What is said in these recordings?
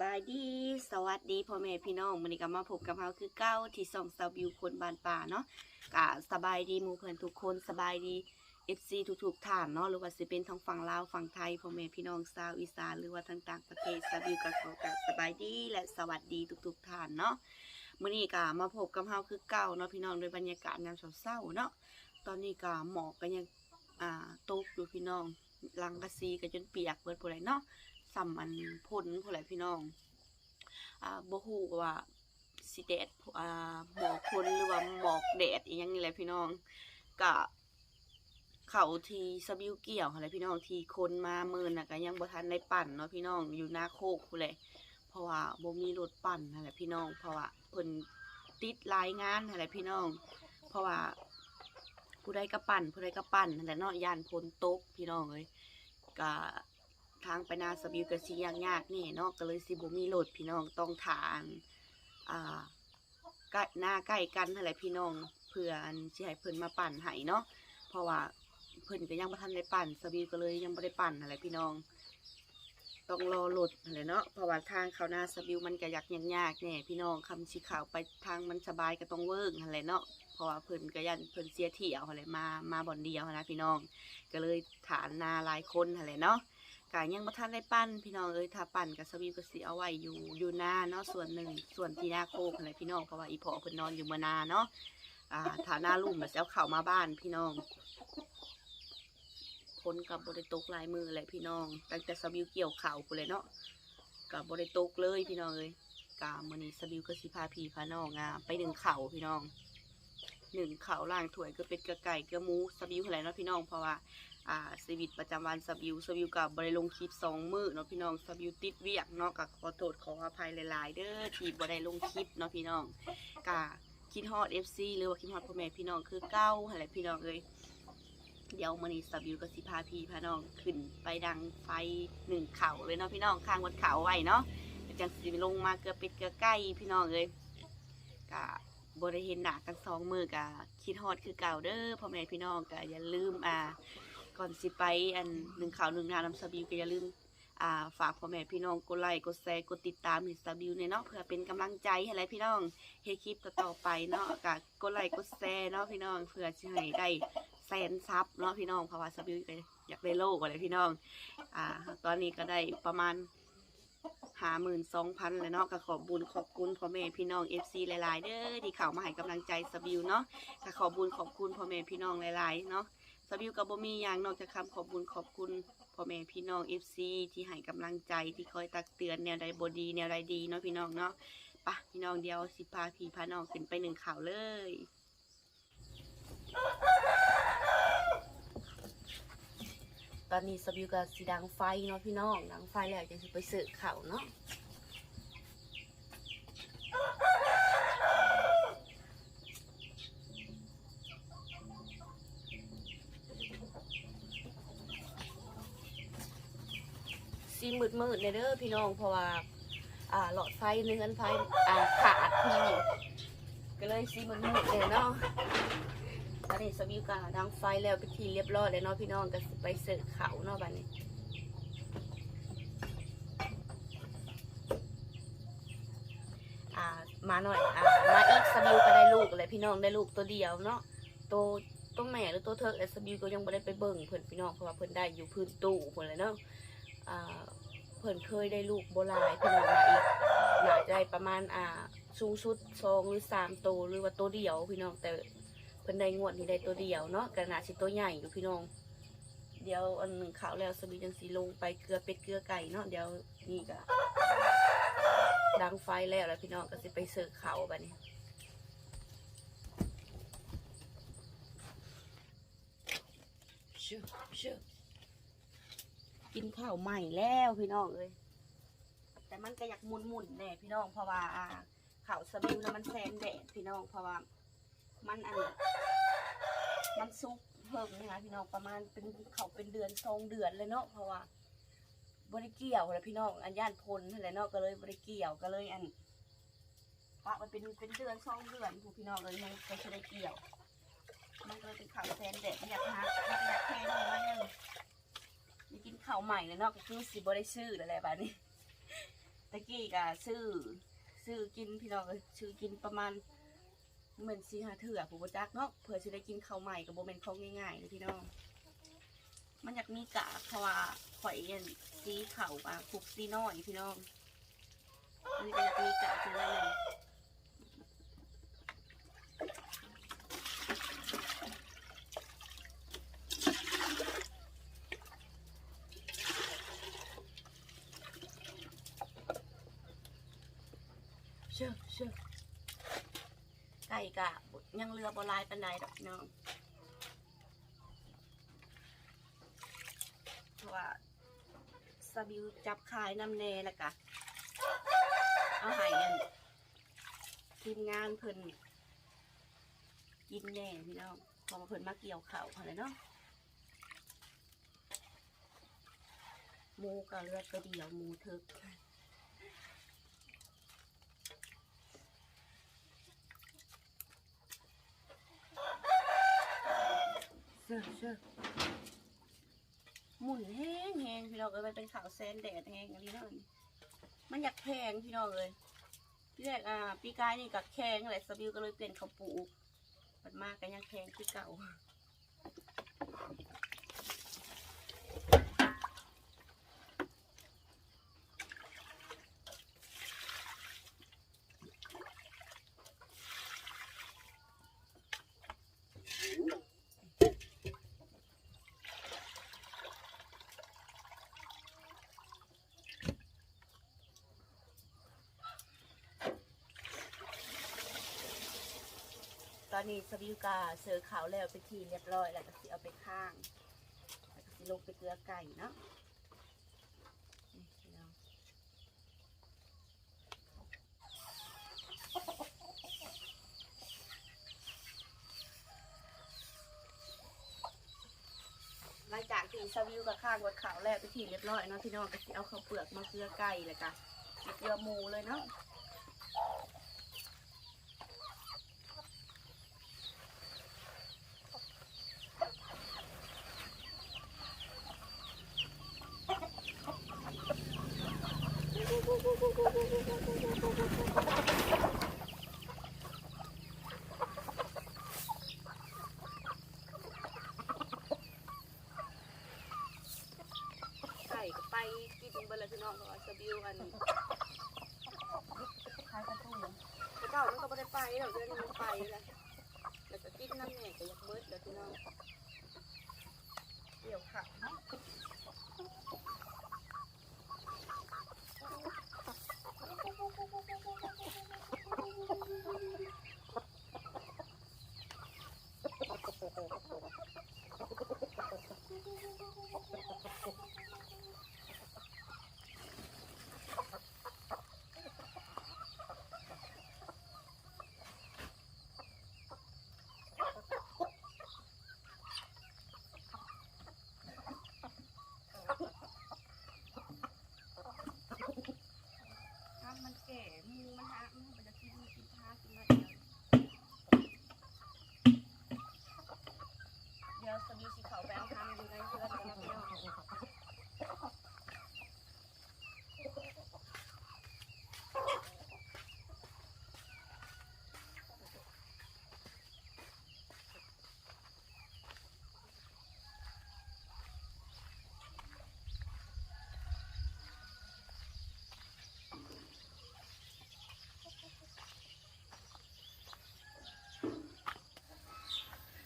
บายดี สวัสดีพ่อแม่พี่น้องมื้อนี้ก็มาพบกับเราคือเก้าที่ส่องสาววิวคนบ้านป่าเนาะก็สบายดีหมู่เพื่อนทุกคนสบายดี FC ทุกๆท่านเนาะหรือว่าสิเป็นทางฝั่งลาวฝั่งไทยพ่อแม่พี่น้องชาวอีสานหรือว่าทางต่างประเทศสาววิวก็ขอกราสบายดีและสวัสดีทุกๆท่านเนาะมื้อนี้ก็มาพบกับเราคือเก้าเนาะพี่น้องโดยบรรยากาศยามเช้าๆเนาะตอนนี้ก็หมอกก็ยังอ่าตกอยู่พี่น้องลังกะซีก็จนเปียกเบิดพุ่นเลยเนาะ สัมมันพ่นผู้ใดพี่น้อง อ่าบ่ฮู้ว่าสิแดดอ่าหมอกพ่นหรือว่าหมอกแดดอีหยังนี่แหละพี่น้องก็เขาที่สบิวเกี่ยวอะไรพี่น้องที่คนมาเมินน่ะก็ยังบ่ทันได้ปั่นเนาะพี่น้องอยู่หน้าโคกผู้ใดเพราะว่าบ่มีรถปั่นนั่นแหละพี่น้อง เพราะว่าเพิ่นติดหลายงานนั่นแหละพี่น้อง เพราะว่าผู้ใดก็ปั่นผู้ใดก็ปั่นนั่นแหละเนาะยานฝนตกพี่น้องเอ้ยก็ ทางไปนาสบิวก็สิยากยากนี่เนาะก็เลยสิบ่มีรถพี่น้องต้องทานอ่าใกล้หน้าใกล้กันนั่นแหละพี่น้องเพื่ออันสิให้เพิ่นมาปั่นให้เนาะเพราะว่าเพิ่นก็ยังบ่ทันได้ปั่นสบิวก็เลยยังบ่ได้ปั่นนั่นแหละพี่น้อง ต้องรอรถนั่นแหละเนาะเพราะว่าทางเข้าหน้าสบิวมันก็ยากยากๆแน่พี่น้องคำสิข้าวไปทางมันสบายก็ต้องเวิร์กนั่นแหละเนาะเพราะว่าเพิ่นก็ยันเพิ่นเสียเที่ยวนั่นแหละมามาบ่อนเดียวนะพี่น้อง ก็เลยฐานนาหลายคนนั่นแหละเนาะ กายังบ่ทันได้ปั้นพี่น้องเอ้ยถ้าปั้นกับสวีก็สิเอาไว้อยู่อยู่หน้าเนาะส่วนหนึ่งส่วนที่หน้าโคกอะไรพี่น้องเพราะว่าอีพอเพิ่นนอนอยู่มื่อนาเนาะอ่าถ้าหน้าลุ่มแบบเอาเข่ามาบ้านพี่น้องคนกับบริตกลายมือเลยพี่น้องตั้งแต่สวิวเกี่ยวเข่ากูเลยเนาะกับบริตกเลยพี่น้องเอ้ยกามื้อนี้สวิวก็สิพาพีพาน้องอะไปดึงเข่าพี่น้องหนึ่งเข่าล่างถวยก็เป็ดกระไก่กระมูสวิวอะไรเนาะพี่น้องเพราะว่า อ่าชีวิตประจำวันสบิวสบิวกับบริลงคลิปสองมือเนาะพี่น้องสบิวติดเวียกเนาะกับขอโทษขออภัยหลาย ๆ เด้อที่บ่ได้ลงคลิปเนาะพี่น้องกะคิดฮอด FC หรือว่าคิดฮอดพ่อแม่พี่น้องคือเก้าอะไรพี่น้องเอ้ยเดี๋ยวมื้อนี้สบิวก็สิพาพี่พาน้องขึ้นไปดังไฟหนึ่งเขาเลยเนาะพี่น้องข้างบนเขาไว้เนาะจังสิลงมาเกือเป็ดเกือไก่พี่น้องเอ้ยกะบ่ได้เห็นหน้ากันสองมือกะคิดฮอดคือเก่าเด้อพ่อแม่พี่น้องกะอย่าลืมอ่า ก่อนสิไปอันหนึ่งข่าวหนึ่งนานำสบิวก็อย่าลืมอ่าฝากพ่อแม่พี่น้องกดไลค์กดแชร์กดติดตามให้สบิวเนี่ยเนาะเพื่อเป็นกำลังใจให้ไรพี่น้องเฮดคลิปต่อๆไปเนาะกกดไลค์กดแชร์เนาะพี่น้องเพื่อจะให้ได้แสนซับเนาะพี่น้องเพราะว่าสบิวก็อยากได้โลกอะไรพี่น้องอ่าตอนนี้ก็ได้ประมาณหาหมื่นสองพันเลยเนาะก็ขอบบุญขอบคุณพ่อแม่พี่น้องเอฟซีหลายๆเด้อที่เข้ามาให้กำลังใจสบิวเนาะก็ขอบบุญขอบคุณพ่อแม่พี่น้องหลายๆเนาะ บิวกับบ่มีอย่างนอกจากคำขอบคุญขอบคุณพ่อแม่พี่น้อง FC ที่ให้กำลังใจที่คอยตักเตือนแนวใดบดีแนวใดดีเนาะพี่น้องเนาะปะพี่น้องเดียวสิพาพี่พาน้องขึ้นไปหนึ่งข่าวเลยตอนนี้สบิวกับสีดังไฟเนาะพี่น้องดังไฟแล้วจะไปเสิร์ฟข่าวเนาะสี มืดมืดเลยเด้อพี่น้องเพราะว่าอ่าหลอดไฟเนื้อนไฟอ่าขาดพี่น้องก็เลยสีมืดมืดเลยเนาะตอนนี้สวิวกาดังไฟแล้วไปนทีเรียบร้อยแล้วเนาะพี่น้องก็ไปเสิร์ฟเขาเนาะบัดนี้มาหน่อยอ่ามาอีกสบิวก็ได้ลูกเลยพี่น้องได้ลูกตัวเดียวเนาะตัวตัวแม่หรือตัวเธอแต่สบิวก็ยังไม่ได้ไปเบิ่งเพิ่อนพี่น้องเพราะว่าเพิ่อนได้อยู่พื้นตู้เพิ่นเลยเนาะอ่า เพิ่นเคยได้ลูกโบราณพี่นมาอีกน่าจะได้ประมาณอ่าสูงสุดสองหรือสามตัวหรือว่าตัวเดียวพี่น้องแต่เพิ่นได้งวดนี้ได้ตัวเดียวเนาะกระนาสิตัวใหญ่อยู่พี่น้อง เดี๋ยวอันหนึ่งขาวแล้วสบีจังสีลงไปเกลือเป็ดเกลือไก่เนาะเดี๋ยวนี่ก็ดังไฟแล้วแล้วพี่น้องก็สิไปเสิร์ฟขาวบัดนี้ชื่อชื่อ กินข้าวใหม่แล้วพี่น้องเอ้ยแต่มันก็อยากหมุนๆแน่พี่น้องเพราะว่าอ่าข้าวสบิวแล้วมันแซนแดดพี่น้องเพราะว่า มันอันมันซุกเพิ่มนะคะพี่น้องประมาณเป็นเขาเป็นเดือนสองเดือนเลยเนาะเพราะว่าบริเกี่ยวเลยพี่น้องอันย่านพลนั่นแหละเนาะก็เลยบริเกี่ยวก็เลยอันปะมันเป็นเป็นเดือนสองเดือนผู้พี่น้องเลยมันก็จะได้เกี่ยว มันก็เลยเป็นข่าวแซนเด็ดอยากหาอยากแค่นี้มาหนึ่ง มีกินข้าวใหม่เลยเนาะก็คือสิบได้ซื้ออะไรแบบนี้ตะกี้ก็ซื้อซื้อกินพี่น้องซื้อกินประมาณเหมือนสีหาเถื่อผู้บจักเนาะเผื่อจะได้กินข้าวใหม่กับโบเมนของง่ายๆเลยพี่น้อง มันอยากมีกะเพราะว่าข่อยเอ็นซีเข่าอะคุกซีน้อยพี่น้องมันก็อยากมีกะคืออะไรเนี่ยเชื่อเชื่อไก่กะยังเรือโบราณปันไดดอกพี่น้องเพราะว่าสบิวจับขายน้ำแน่แล้วกะเอาหายกันทีมงานเพิ่นกินแน่พี่น้องพอมาเพิ่นมาเกี่ยวเข่าเขาเลยเนาะหมูกับเลือดก็เดียวหมูเทึก ชื่อเชื่อหมุนแห้งแห้งพี่น้องเอ้ยมันเป็นขาวแซนแดดแห้งอันนี้เนาะมันอยากแพงพี่น้องเลยพี่แรกอ่าปีกายนี่กับแข็งแหละสบิวก็เลยเปลี่ยนเขาปลูกมันมากกันยังแข็งคือเก่า นนี้สบิวกาเสือขาวแล้วไปทีเรียบร้อยแล้วก็สิเอาไปข้างแล้วก็สิลงไปเกลือไก่เนาะหลังจากที่สวิวกับข้างวัดขาวแล้วไปทีเรียบร้อยเนาะพี่น้องก็สิเอาข้าวเปลือกมาเกลือไก่เลยกันเกลือหมูเลยเนาะ บอร์ละพี่น้องก็สบิวอันขายกระตุ้งแต่เก่ามันก็ไม่ได้ไปหรอกเดือนนี้มันไปแล้วแล้วก็กินน้ำแหน่ก็อยากเบิดแล้วพี่น้องเดี๋ยวค่ะเนาะถ้ามันแก่มูมันฮะมันมันจะกินกินพากินอะไรเดี๋ยวสบิวสีขาวแบงค์ทำอยู่ในเชือกกันนะพี่น้อง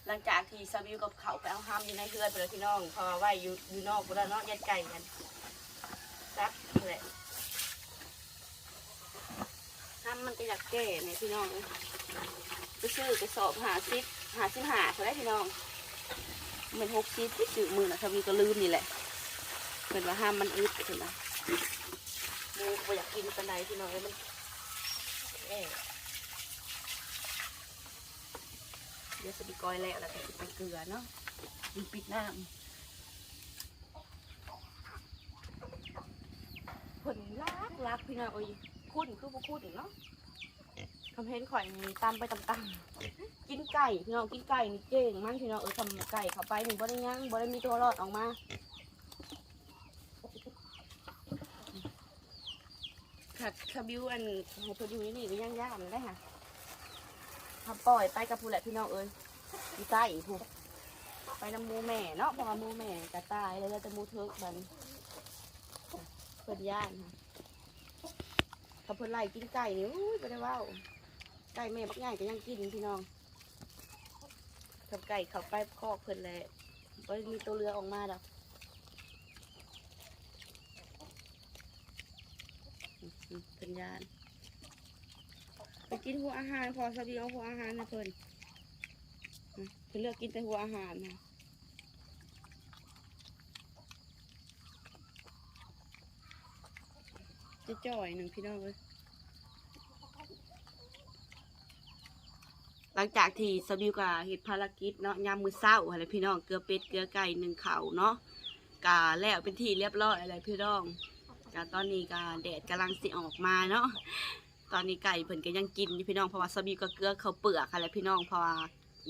หลังจากที่สวิวกับเขาไปเอาห้ามอยู่ในเฮือนไปเลยพี่น้องเพอไว้อยู่อยู่นอกบุรีเนาะยัดไก่กันซักแหละห้ามมันก็อยากแก่เนี่ยพี่น้องไปซื้อกระสอบหาซิปหาซิปหาเขาได้พี่น้องเหมือนหกซิปที่ซื้อมือนะสวิวก็ลืมนี่แหละเป็นว่าห้ามมันอึดเห็นไหมหมูอยากกินปานใดพี่น้องมันแก่ เดี๋ยวสบิกอยแล้วแล้วก็สิไปเกลือเนาะมีปิดน้ำผลรักรักพี่น้องโอ้ยคุ้นคือบ่คุ้นเนาะคำเห็นข่อยนี่ตามไปตามๆกินไก่พี่น้องกินไก่นี่เก่งมากพี่น้องเออทำไก่เข้าไปหนึ่งบ่ได้ย่างบ่ได้มีตัวรอดออกมาขค่ะคาบิวอันให้เพิ่นอยู่นี่ก็ย่างย่านได้ค่ะ ทำปล่อยไปกับผู้แหละพี่น้องเอ้ยอยู่ใต้อีกผู้ไปน้ำมูแม่เนาะเพราะว่ามูแม่กระตายแล้วจะมูเทิกบันเพิ่อนย่านค่ะเขาเพิ่อนไล่กินไก่นี่อุ้ยไปได้เว่าไก่แม่บักใหญ่ก็ยังกินพี่น้องกับไก่เขาไปคอกเพิ่อนแหละบ่มีตัวเรือออกมาดอกอืมเป็นยาน ไปกินหัวอาหารพอสบีเอาหัวอาหารนะเพิ่นอืมเพิ่นเลือกกินแต่หัวอาหารนะจะจ่อยหนึ่งพี่น้องเลยหลังจากที่สบิวกับเฮ็ดภารกิจเนาะยามมือเช้าอะไรพี่น้องเกลือเป็ดเกลือไก่หนึ่งเขาเนาะกาแล้วเป็นที่เรียบร้อยอะไรพี่น้องก็ตอนนี้ก็แดดกำลังสิออกมาเนาะ ตอนนี้ไก่เพิ่นก็ยังกินอยู่พี่น้องเพราะว่าสบิวก็เกลือเขาเปลือกอะไรพี่น้องเพราะว่า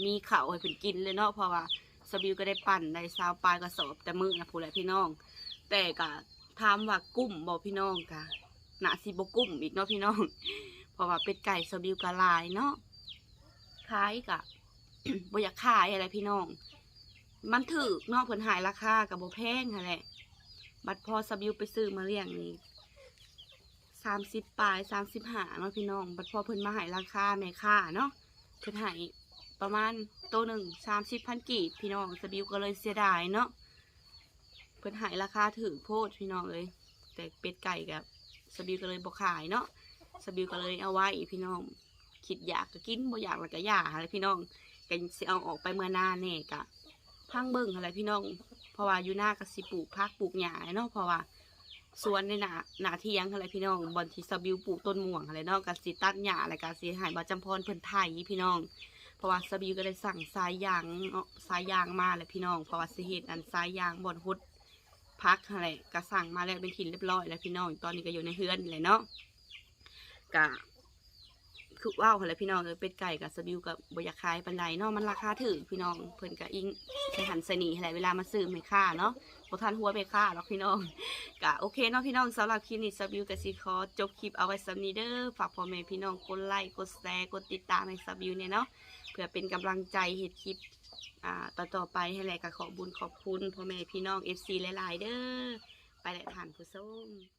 มีขาให้เพิ่นกินเลยเนาะเพราะว่าสบิวก็ได้ปั่นได้ซาวปลายกระสอบแต่มือนะพูดและพี่น้อง แต่ก็ถามว่ากุ้มบ่พี่น้องกะหนาสิบกุ้มอีกเนาะพี่น้อง เพราะว่าเป็ดไก่สบิวก็ลายเนาะขายกะบ่อยากขายอะไรพี่น้อง มันถูกเนาะเพิ่นหายราคากับบ่แพงหั่นแหละบัดพอสบิวไปซื้อมาเลี้ยงนี่ สามสิบปลายสามสิบหาเนาะพี่น้อง บัดพอเพิ่นมาหายราคาแม่ค่าเนาะเพิ่นหายประมาณตัวหนึ่งสามสิบพันกีบพี่น้องสบิวก็เลยเสียดายเนาะเพิ่นหายราคาถือโพดพี่น้องเลย แต่เป็ดไก่กับสบิวก็เลยบ่ขายเนาะสบิวก็เลยเอาไว้พี่น้องคิดอยากก็กินบ่อยากแล้วก็อย่าอะไรพี่น้องก็สิเอาออกไปเมื่อหน้าแน่กะพังเบิ่งอะไรพี่น้อง เพราะว่าอยู่หน้าก็สิปลูกพักปลูกหญ้าเนาะเพราะว่า สวนในหนาหนาเที่ยงอะไรพี่น้องบอนที่สบิวปลูกต้นม่วงอะไรเนาะก็สิตัดหญ้าอะไรก็สิใหายบาจำพรเพิ่นไทยพี่น้อง เพราะว่าสบิวก็ได้สั่งสายยางเนาะสายยางมาเลยพี่น้องเพราะว่าสิเหตุอันสายยางบอนฮุดพักอะไรก็สั่งมาแล้วเป็นทีเรียบร้อยแล้วพี่น้องตอนนี้ก็อยู่ในเฮือนเลยเนาะก็ คือว้าวอะไรพี่น้องเออเป็ดไก่กับสบิวกับบอยากขายปันไดเนาะมันราคาถือพี่น้องเพิ่นก็อิงไปหันสนีอะไรเวลามาซื้อไม่ค่าเนาะบทันหัวไม่ค่าหรอกพี่น้องกะโอเคเนาะพี่น้องสำหรับคลิปนี้สบิวกับซีคอจบคลิปเอาไว้สำนีเด้อฝากพ่อแม่พี่น้องกดไลค์กดแชร์กดติดตามให้สบิวเนี่ยเนาะเพื่อเป็นกำลังใจเฮ็ดคลิปอ่าต่อต่อๆไปให้แหละก็ขอบุญขอบคุณพ่อแม่พี่น้อง FC หลายๆเด้อไปแหละผ่านผู้ส้ม